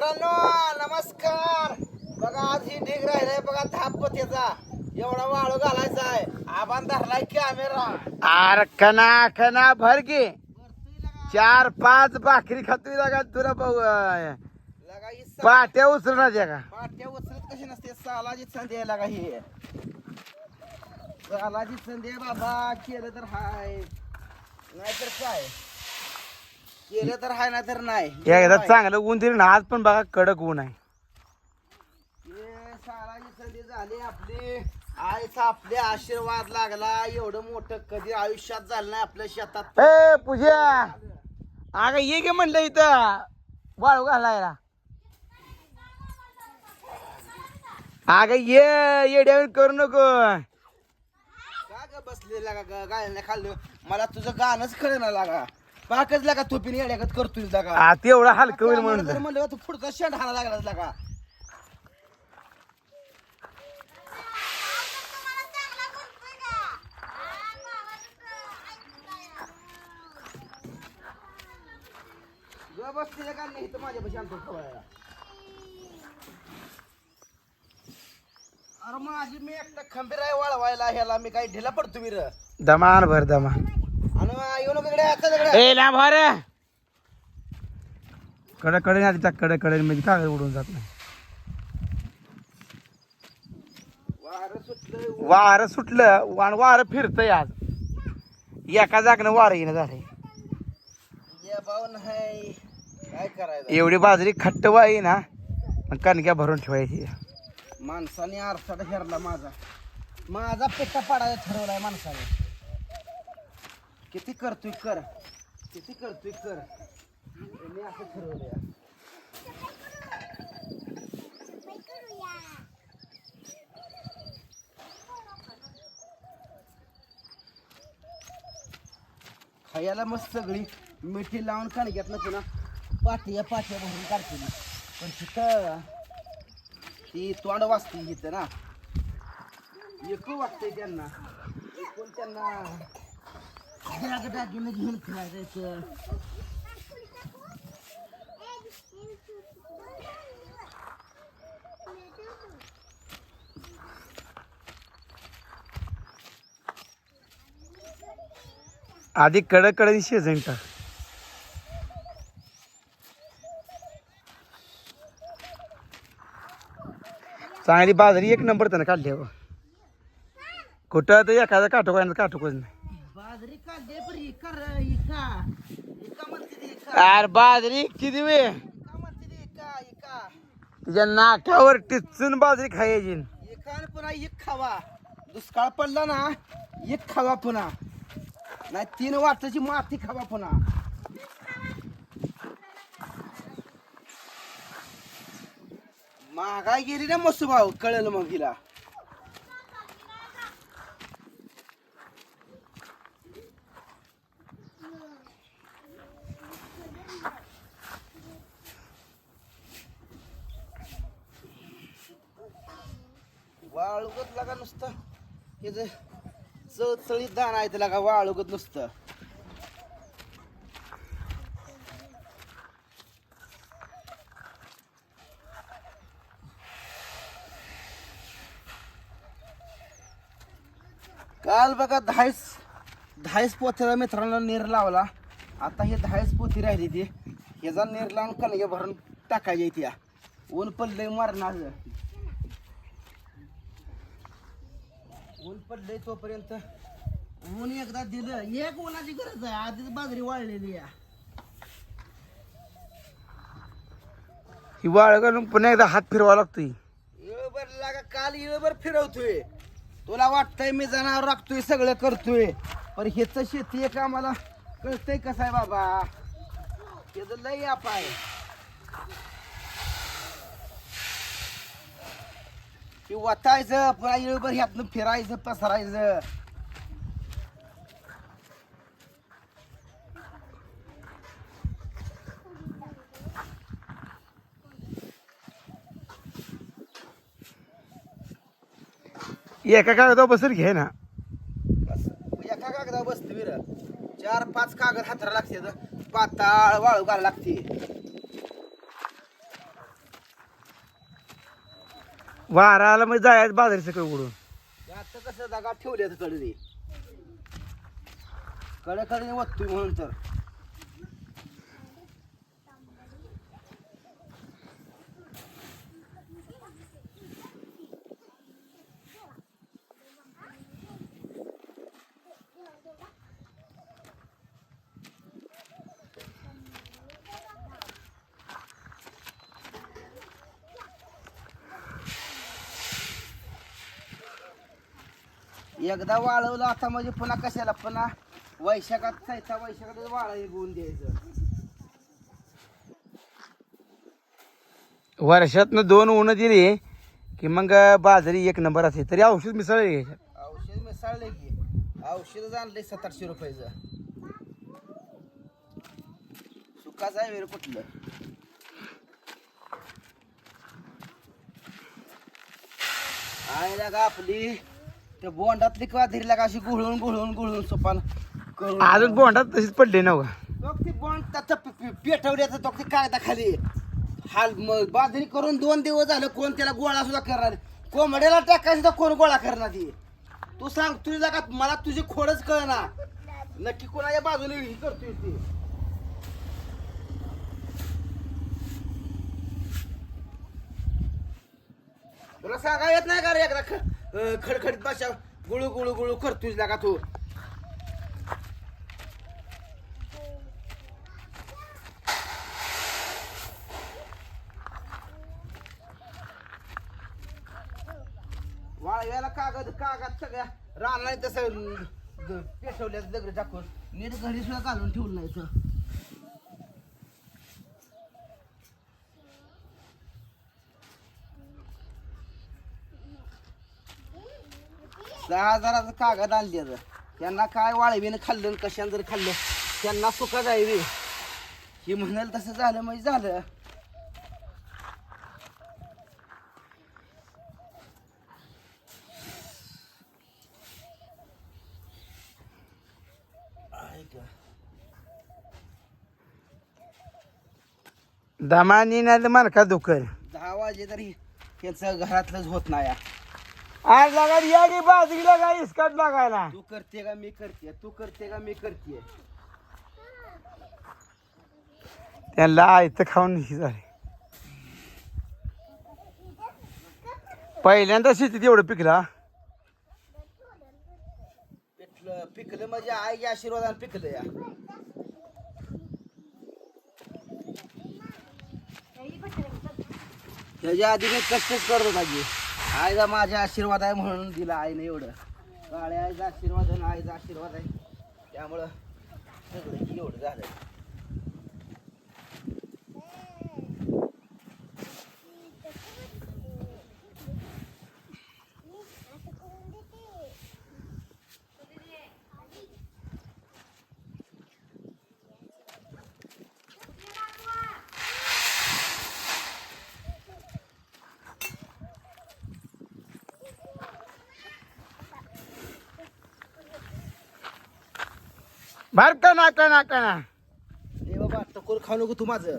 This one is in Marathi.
मित्रांनो नमस्कार. बघा आज ही ढीग राहिलाय. बघा धाप पत्याचा एवढा वाळू घालायचा आहे. आबान धरलाय कॅमेरा अरे कना कना भर की. चार पाच भाकरी खातोय लागा तुला बघ लगा ही सा- पाट्या उचलणार का? पाट्या उचलत कशी नसते? सालाची संधी आहे लगा ही. सालाची संधी आहे बाबा केलं तर हाय. नाहीतर काय? केलं तर हाय नाहीतर नाही. एकदा चांगलं ऊन दिलं ना आज पण बघा कडक ऊन आहे. हे संधी झाली आपली. आईचा आपले आशीर्वाद लागला. एवढं मोठं कधी आयुष्यात झालं नाही आपल्या शेतात. ए पूजा. अगं ये गे म्हणलं इथं. वाळू घालायला. अगं ये येड्यावर करू नको. का ग बसले लागा ग? गायला खाल्लं. मला तुझं गाणंच खरं ना लागा. पाकच लागा तोपीने येड्यागत करतोय लागा आ, तेवढं हलकं होईल म्हणलं म्हणलं तू पुढचा शेंड हाणा लागला लागा ग बसलेलं का? नाही आणतो खवळायला अरे माझी मी एकटा खंबीर आहे वळवायला ह्याला मी काही ढिला पडतो मी र दमान भर दमान. ए लांबकडे कडे ना तिच्या कडे कडे म्हणजे कागद उडून जात नाही. वारं सुटलं वारं सुटलं वाण वारं फिरतंय आज. एका जागनं वारं येणं झालंय. या भाऊ नाही. काय करायचं? एवढी बाजरी खट्ट वाई ना मग कणक्या भरून ठेवायची. माणसाने आरसाड हेरला माझा. माझा पेटा पाडायला ठरवलाय माणसाने. किती करतोय कर. किती करतोय कर. मी असं ठरवलंय. खायला मस्त सगळी. मिठी लावून कणक्यात ना पुन्हा पाट्या पाट्या भरून काढते मी. पण तिथं ती तोंड वाचते इथं ना. एकू वाटतंय त्यांना. एकूण त्यांना घेऊन फिरायचं आधी कडककडे शेजण का चांगली बाजरी एक नंबर त्यानं काढली कुठं तर एखादा काटो काय काटोकच नाही यार बाजरी किती वेळ इका म्हणते ती इका इका. तिच्या नाकावर टिचून बाजरी खायची. आणि पुन्हा एक खावा. दुष्काळ पडला ना एक खावा पुन्हा. नाही तीन वाटाची माती खावा पुन्हा. महागाई गेली ना भाऊ कळलं मग हिला. वाळूगत लागा नुसतं. हे जे चळचळीत दाणा आहे त्याला का वाळूगत नुसतं. काल बघा दहाच दहाच पोथ्याला मित्रांना नीर लावला. आता हे दहाच पोथी राहिली ती. ह्याचा नीर लावून कणगे भरून टाकायची ती. ऊन पडलंय मारणार. ऊन पडलंय तोपर्यंत. ऊन एकदा दिलं. एक उन्हाची गरज आहे. आधीच बाजरी वाळलेली आहे. ही वाळ घालून पुन्हा एकदा हात फिरवा लागतोय. इळभर लागा काल इळभर फिरवतोय. तुला वाटतंय मी जनावर राखतोय सगळं करतोय. पण हेच शेती एक आम्हाला कळतंय कसं आहे बाबा? हेच लय आप आहे. ते वतायचं पुन्हा इळभर ह्यातनं फिरायचं पसरायचं एका कागदावर बसेल घे ना. बस. एका कागदा बसते विर. चार पाच कागद हाताला लागते पाताळ वाळू घालायला लागते. वारा आला म्हणजे जायचं बाजारी सकाळी उडून आता कसं जागा ठेवल्या कडे कडे कडे म्हणून तर. एकदा वाळवलं आता म्हणजे पुन्हा कशाला? पुन्हा वैशाखात जायचा वैशाखातच वाळा गुण द्यायचं. वर्षातनं दोन ऊन दिली की मग बाजरी एक नंबर असते. तरी औषध मिसळले औषध मिसळले की. औषध आणले सात आठशे रुपयाचं. सुकाचं आहे वेळ कुठलं? आयला का आपली त्या बोंडातली का धीरला का अशी गुळून गुळून गुळून सोपान करून अजून बोंडात तशीच पडले ना हो. तो ती बॉन्ड त्याचं पे- पे- पेटवल्याचं तो ती कागदाखाली हाल म- बाजरी करून दोन दिवस झालं कोण त्याला गोळा सुद्धा करणार कोंबड्याला टाकायचं तर कोण गोळा करणार ती तू सांग तुझ्या का मला तुझी खोडच कळना. नक्की कोणाच्या बाजूने ही करतोय ती. तुला सांगा येत नाही का रे एकदा ख- खडखडीत भाषा गुळू गुळू गुळू करतोय का तू? वाळव्याला कागद कागद सगळ्या राहणार तसं द- पेटवल्या दगड टाकून. नीट घरी सुद्धा घालून ठेवलं नाही तर. दहा हजाराचं कागद आणले त्यांना काय वाळवीनं खाल्लं कशानं जर खाल्लं? त्यांना सुका जायवे हे म्हणाल तसं झालं म्हणजे झालं. दमानी नाही तर मनका दुखल दहा वाजे तरी त्यांचं घरातलंच होत नाही. आज लागा या की बाजरी लागा इसकाट लागायला? तू करते का मी करते? तू करते का मी करते? त्यांना आयतं खाऊन हे झाले. पहिल्यांदा शेतीत एवढं पिकला पिकलं पिकलं म्हणजे आईच्या आशीर्वादाने पिकलं या. त्याच्या आधी मी कष्टच करत होता आईला आईचा माझ्या आशीर्वाद आहे म्हणून दिला आईने एवढं. काळ्या आईचा आशीर्वाद आणि आईचा आशीर्वाद आहे. त्यामुळं सगळं एवढं झालं. बार का ना ना ना. ए बाबा टकोर खाऊ नको तू माझं.